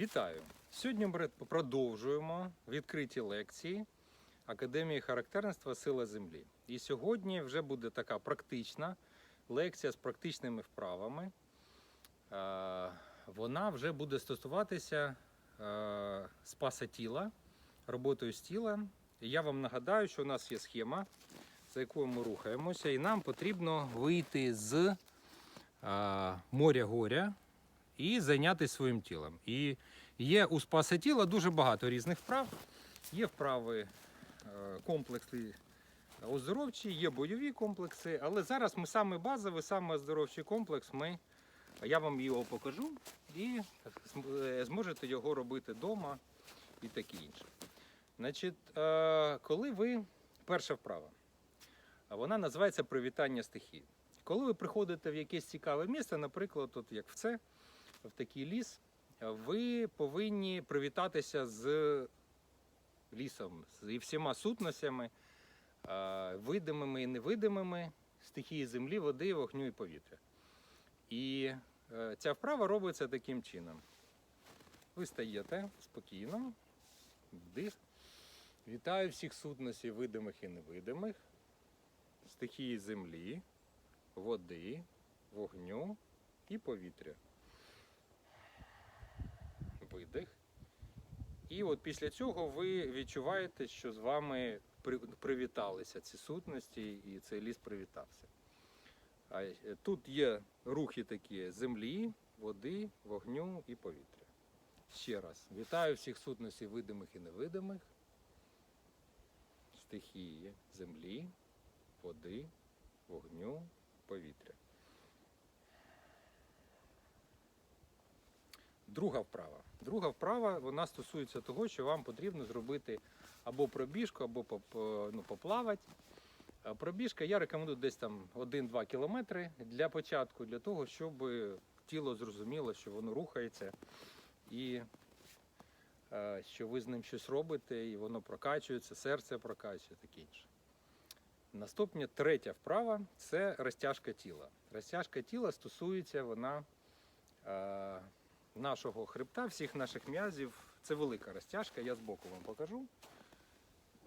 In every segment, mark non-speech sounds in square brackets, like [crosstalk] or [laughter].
Вітаю! Сьогодні ми продовжуємо відкриті лекції Академії характерництва Сила Землі. І сьогодні вже буде така практична лекція з практичними вправами. Е, Вона вже буде стосуватися е, спаса тіла, роботою з тілом. Я вам нагадаю, що у нас є схема, за якою ми рухаємося, і нам потрібно вийти з е, моря горя і зайнятися своїм тілом. І є у спаса тіла дуже багато різних вправ. Є вправи е, комплекси оздоровчі, є бойові комплекси, але зараз ми саме базовий, саме оздоровчий комплекс. Ми, я вам його покажу і е, зможете його робити вдома і таке інше. Значить, е, коли ви перша вправа, вона називається привітання стихії. Коли ви приходите в якесь цікаве місце, наприклад, от як в це, в такий ліс, ви повинні привітатися з лісом, з всіма сутностями, видимими і невидимими стихії землі, води, вогню і повітря. І е, ця вправа робиться таким чином. Ви стаєте спокійно, вдих. Вітаю всіх сутностей, видимих і невидимих, стихії землі, води, вогню і повітря. Видих. І от після цього ви відчуваєте, що з вами привіталися ці сутності, і цей ліс привітався. Е, тут є рухи такі землі, води, вогню і повітря. Ще раз. Вітаю всіх сутностей видимих і невидимих, стихії землі, води, вогню, повітря. Друга вправа. Друга вправа вона стосується того, що вам потрібно зробити або пробіжку, або ну, поплавати. А Пробіжка я рекомендую десь там 1-2 кілометри для початку, для того, щоб тіло зрозуміло, що воно рухається і е, що ви з ним щось робите, і воно прокачується, серце прокачує, таке інше. Наступна третя вправа це розтяжка тіла. Розтяжка тіла стосується вона е, нашого хребта, всіх наших м'язів. Це велика розтяжка, я збоку вам покажу.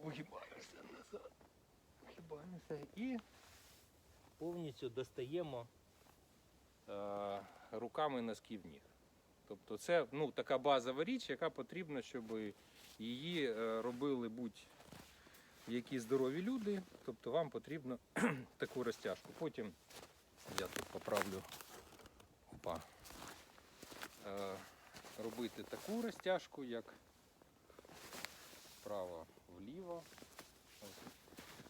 Вигибаємося назад. Вигибаємося і повністю достаємо е, руками носків ніг. Тобто це ну, така базова річ, яка потрібна, щоб її е, робили будь-які здорові люди. Тобто вам потрібно [clears throat] таку розтяжку. Потім я тут поправлю опа, робити таку розтяжку, як вправо вліво.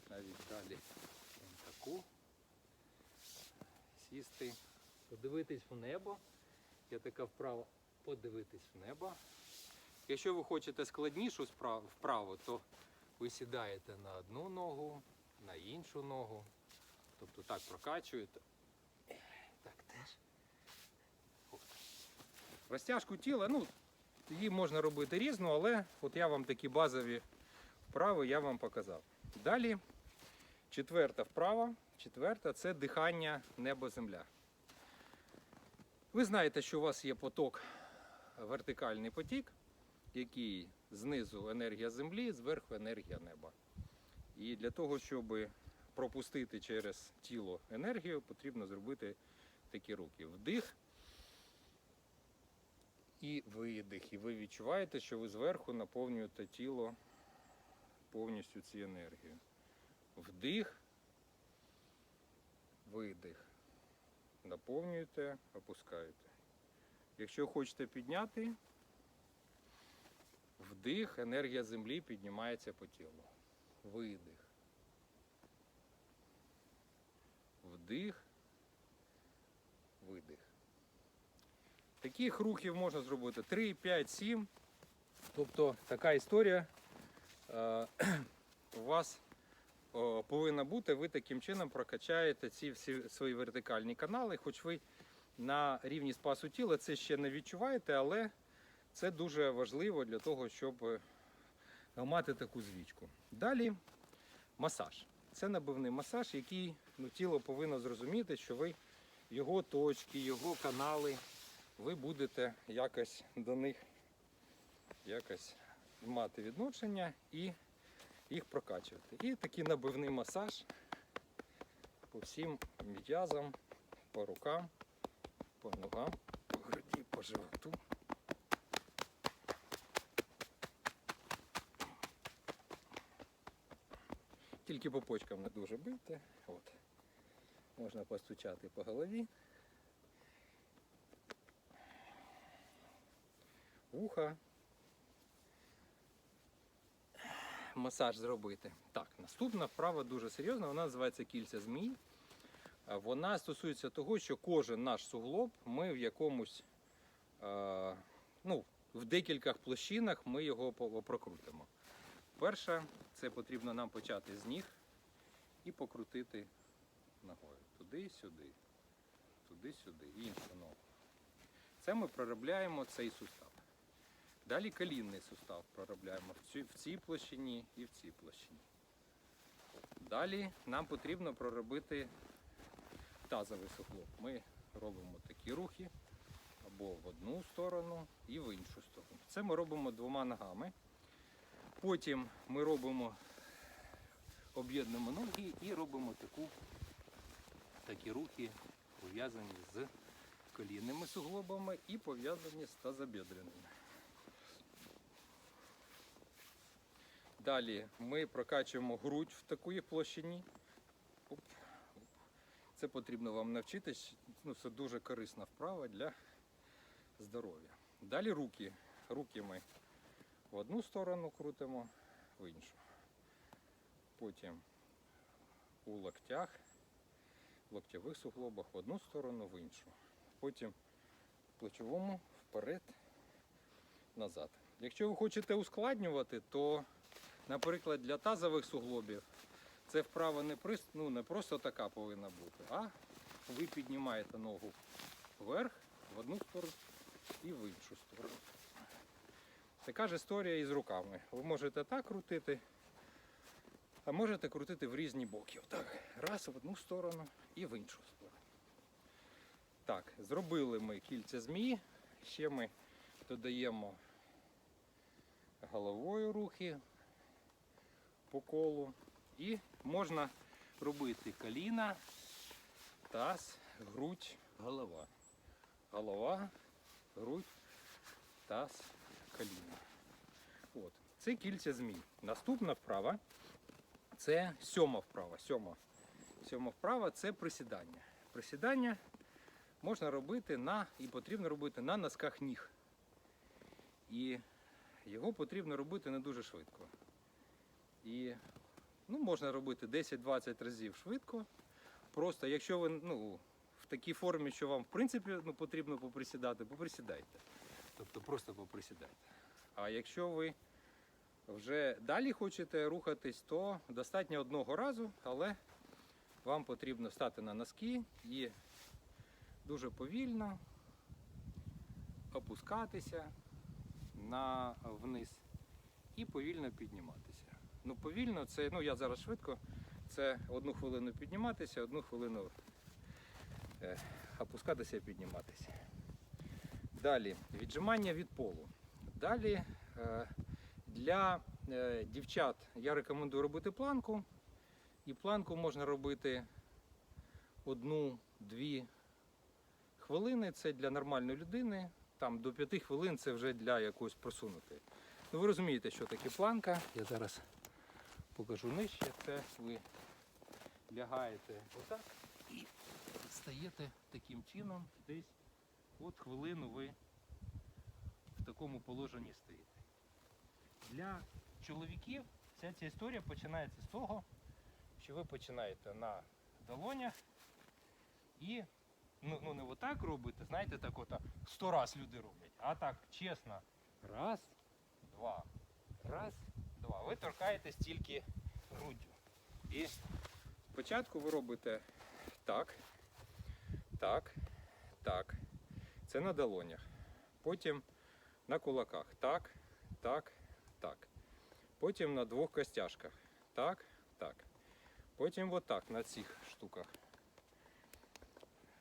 Навіть далі таку. Сісти, подивитись в небо. Я така вправо подивитись в небо. Якщо ви хочете складнішу вправу, то ви сідаєте на одну ногу, на іншу ногу. Тобто так прокачуєте. Так теж. От. Розтяжку тіла, ну, її можна робити різну, але от я вам такі базові вправи я вам показав. Далі четверта вправа. Четверта це дихання небо-земля. Ви знаєте, що у вас є поток, вертикальний потік, який знизу енергія землі, зверху енергія неба. І для того, щоб пропустити через тіло енергію, потрібно зробити такі руки. Вдих і видих. І ви відчуваєте, що ви зверху наповнюєте тіло повністю цією енергією. Вдих, видих. Наповнюєте, опускаєте. Якщо хочете підняти, вдих, енергія землі піднімається по тілу. Видих. Вдих, видих. Таких рухів можна зробити 3, 5, 7. Тобто така історія е, [clears throat] у вас повинна бути, ви таким чином прокачаєте ці всі свої вертикальні канали, хоч ви на рівні спасу тіла це ще не відчуваєте, але це дуже важливо для того, щоб е, мати таку звічку. Далі масаж. Це набивний масаж, який ну, тіло повинно зрозуміти, що ви його точки, його канали, ви будете якось до них якось мати відношення і їх прокачувати. І такий набивний масаж по всім м'язам, по рукам, по ногам, по груді, по животу. Тільки по почкам не дуже бити. От. Можна постучати по голові. Вуха. Масаж зробити. Так, наступна вправа дуже серйозна, вона називається кільця змій. Вона стосується того, що кожен наш суглоб ми в якомусь, е, ну, в декількох площинах ми його прокрутимо. Перше, це потрібно нам почати з ніг і покрутити ногою. Туди-сюди, туди-сюди, іншу ногу. Це ми проробляємо цей сустав. Далі колінний сустав проробляємо в цій, в цій площині і в цій площині. Далі нам потрібно проробити тазовий суглоб. Ми робимо такі рухи або в одну сторону і в іншу сторону. Це ми робимо двома ногами. Потім ми робимо, об'єднуємо ноги і робимо таку, такі рухи, пов'язані з колінними суглобами і пов'язані з тазобедреними. Далі ми прокачуємо грудь в такій площині. Це потрібно вам навчитись. Ну, це дуже корисна вправа для здоров'я. Далі руки. Руки ми в одну сторону крутимо, в іншу. Потім у локтях, в локтєвих суглобах в одну сторону, в іншу. Потім в плечовому вперед, назад. Якщо ви хочете ускладнювати, то, наприклад, для тазових суглобів це вправа не, прис- ну, не просто така повинна бути, а ви піднімаєте ногу вверх в одну сторону і в іншу сторону. Така ж історія і з руками. Ви можете так крутити, а можете крутити в різні боки. Отак. Раз в одну сторону і в іншу сторону. Так, зробили ми кільця змії. Ще ми додаємо головою рухи по колу. І можна робити коліна, таз, грудь, голова. Голова, грудь, таз, коліна. От. Це кільця змій. Наступна вправа це сьома вправа. Сьома. Сьома вправа це присідання. Присідання можна робити на і потрібно робити на носках ніг. І його потрібно робити не дуже швидко. І ну, можна робити 10-20 разів швидко. Просто якщо ви ну, в такій формі, що вам в принципі ну, потрібно поприсідати, поприсідайте. Тобто просто поприсідайте. А якщо ви вже далі хочете рухатись, то достатньо одного разу, але вам потрібно стати на носки і дуже повільно опускатися на вниз і повільно підніматися. Ну, повільно це, ну я зараз швидко, це одну хвилину підніматися, одну хвилину е, опускатися і підніматися. Далі віджимання від полу. Далі е, для е, дівчат я рекомендую робити планку. І планку можна робити одну-дві хвилини. Це для нормальної людини. Там до п'яти хвилин це вже для якоїсь просунутої. Ну ви розумієте, що таке планка. Я зараз покажу нижче. Це ви лягаєте отак і стаєте таким чином. Десь от хвилину ви в такому положенні стоїте. Для чоловіків вся ця історія починається з того, що ви починаєте на долонях і ну, ну не отак робите, знаєте, так от сто раз люди роблять, а так чесно. Раз, два, раз, два. Ви торкаєтесь тільки груддю. І спочатку ви робите так, так, так. Це на долонях. Потім на кулаках. Так, так, так. Потім на двох костяшках. Так, так. Потім отак на цих штуках.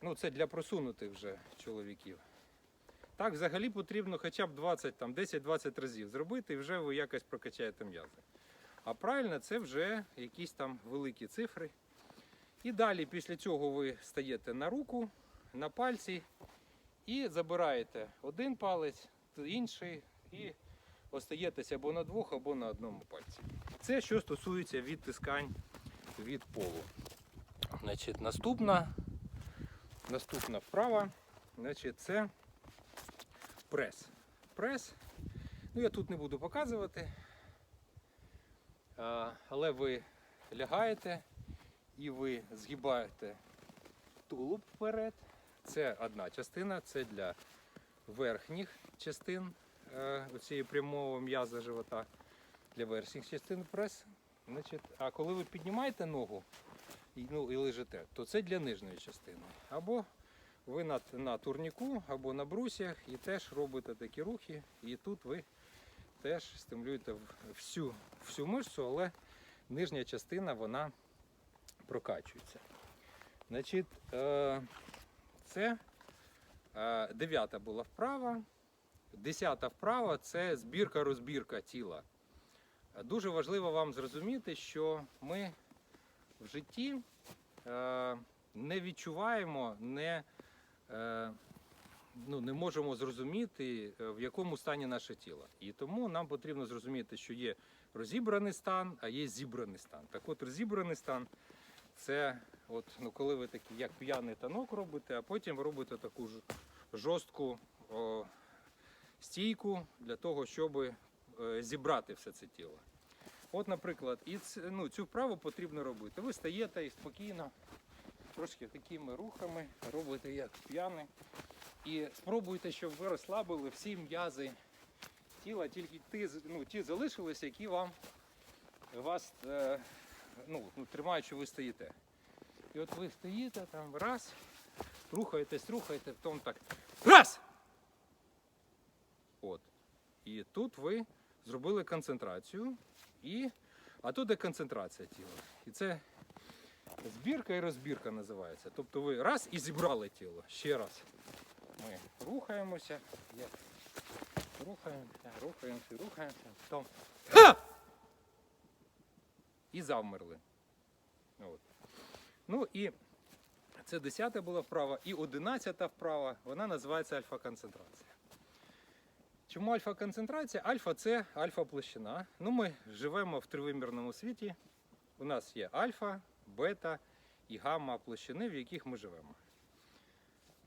Ну, це для просунутих вже чоловіків. Так, взагалі потрібно хоча б 20, там, 10-20 разів зробити, і вже ви якось прокачаєте м'язи. А правильно, це вже якісь там великі цифри. І далі після цього ви стаєте на руку, на пальці і забираєте один палець, інший, і остаєтеся або на двох, або на одному пальці. Це що стосується відтискань від полу. Значить, наступна, наступна вправа, значить, це прес. Прес. Ну, я тут не буду показувати. Але ви лягаєте і ви згибаєте тулуб вперед. Це одна частина, це для верхніх частин е, цієї прямого м'яза живота, для верхніх частин прес. Значить, а коли ви піднімаєте ногу ну, і лежите, то це для нижньої частини. Або ви на, на турніку, або на брусях і теж робите такі рухи, і тут ви теж стимулюєте всю, всю мишцю, але нижня частина вона прокачується. Значить, е, це е, дев'ята була вправа. Десята вправа це збірка-розбірка тіла. Дуже важливо вам зрозуміти, що ми в житті е, не відчуваємо, не, ну, не можемо зрозуміти, е, в якому стані наше тіло. І тому нам потрібно зрозуміти, що є розібраний стан, а є зібраний стан. Так от розібраний стан це от, ну, коли ви такий, як п'яний танок робите, а потім робите таку ж жорстку о, стійку для того, щоб е, зібрати все це тіло. От, наприклад, і ц, ну, цю вправу потрібно робити. Ви стаєте і спокійно, трошки такими рухами робите як п'яний. І спробуйте, щоб ви розслабили всі м'язи тіла, тільки ті, ну, ті залишилися, які вам вас е, ну, ну, тримають, ви стоїте. І от ви стоїте там раз, рухаєтесь, рухаєте, потім так. Раз! От. І тут ви зробили концентрацію. І... А тут є концентрація тіла. І це збірка і розбірка називається. Тобто ви раз і зібрали тіло. Ще раз. Ми рухаємося. Як? Рухаємося, рухаємося, рухаємося. Потім. Ха! І завмерли. От. Ну і це 10 була вправа. І 11 вправа, вона називається альфа-концентрація. Чому альфа-концентрація? Альфа це альфа-площина. Ну, ми живемо в тривимірному світі. У нас є альфа, бета і гамма площини, в яких ми живемо.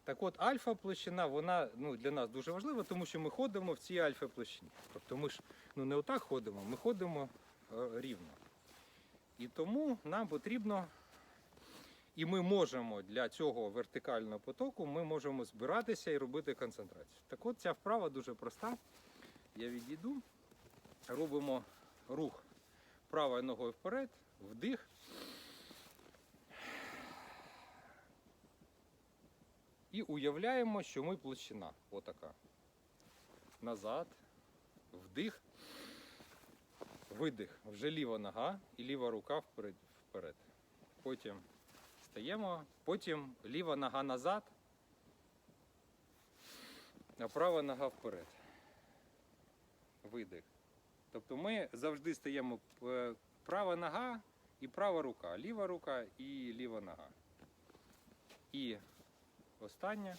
Так от, альфа-площина, вона ну, для нас дуже важлива, тому що ми ходимо в цій альфа-площині. Тобто ми ж ну, не отак ходимо, ми ходимо е, рівно. І тому нам потрібно, і ми можемо для цього вертикального потоку, ми можемо збиратися і робити концентрацію. Так от ця вправа дуже проста. Я відійду, робимо рух правою ногою вперед, вдих. І уявляємо, що ми площина. Отака. Назад, вдих, видих. Вже ліва нога і ліва рука вперед. Потім стаємо, потім ліва нога назад, а права нога вперед. Видих. Тобто ми завжди стаємо е, права нога і права рука, ліва рука і ліва нога. І останнє.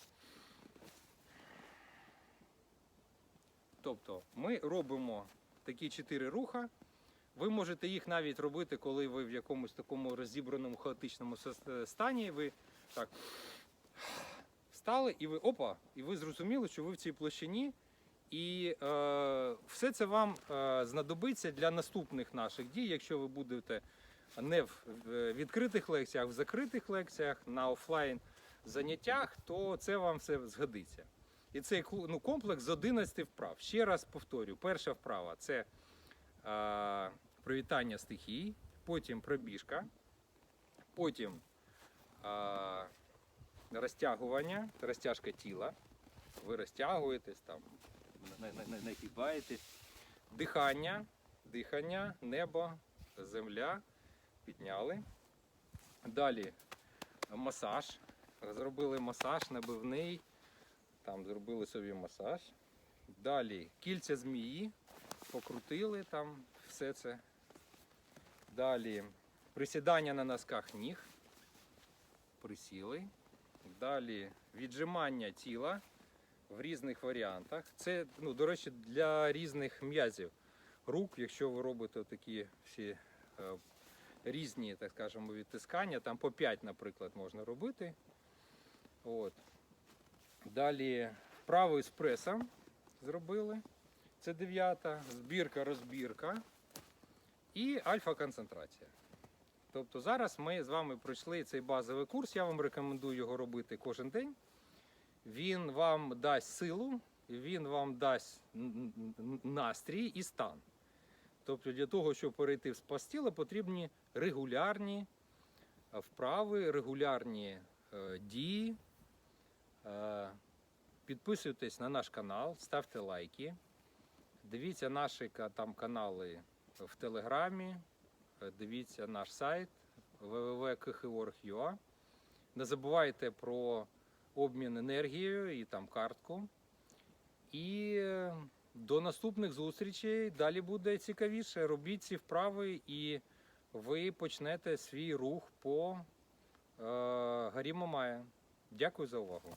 Тобто ми робимо такі чотири руха. Ви можете їх навіть робити, коли ви в якомусь такому розібраному хаотичному стані. Ви так встали і ви опа, і ви зрозуміли, що ви в цій площині. І е, все це вам е, знадобиться для наступних наших дій, якщо ви будете не в в відкритих лекціях, а в закритих лекціях на офлайн заняттях, то це вам все згодиться. І цей ну, комплекс з 11 вправ. Ще раз повторю: перша вправа це е, привітання стихій, потім пробіжка, потім е, розтягування, розтяжка тіла. Ви розтягуєтесь там, на- на- на- нагибаєтесь. Дихання, дихання, небо, земля. Підняли. Далі масаж. Зробили масаж набивний. там зробили собі масаж. Далі кільця змії, покрутили там все це. Далі присідання на носках ніг. Присіли. Далі віджимання тіла в різних варіантах. Це, ну, до речі, для різних м'язів рук, якщо ви робите такі всі е, різні, так скажемо, відтискання, там по 5, наприклад, можна робити. От. Далі вправо з зробили. Це дев'ята, збірка, розбірка і альфа-концентрація. Тобто зараз ми з вами пройшли цей базовий курс. Я вам рекомендую його робити кожен день. Він вам дасть силу, він вам дасть настрій і стан. Тобто для того, щоб перейти в спас тіла, потрібні регулярні вправи, регулярні е, дії. Е, Підписуйтесь на наш канал, ставте лайки. Дивіться наші там канали в Телеграмі, е, дивіться наш сайт www.khi.org.ua. Не забувайте про обмін енергією і там картку. І е, до наступних зустрічей. Далі буде цікавіше. Робіть ці вправи, і ви почнете свій рух по е, горі Мамая. Дякую за увагу.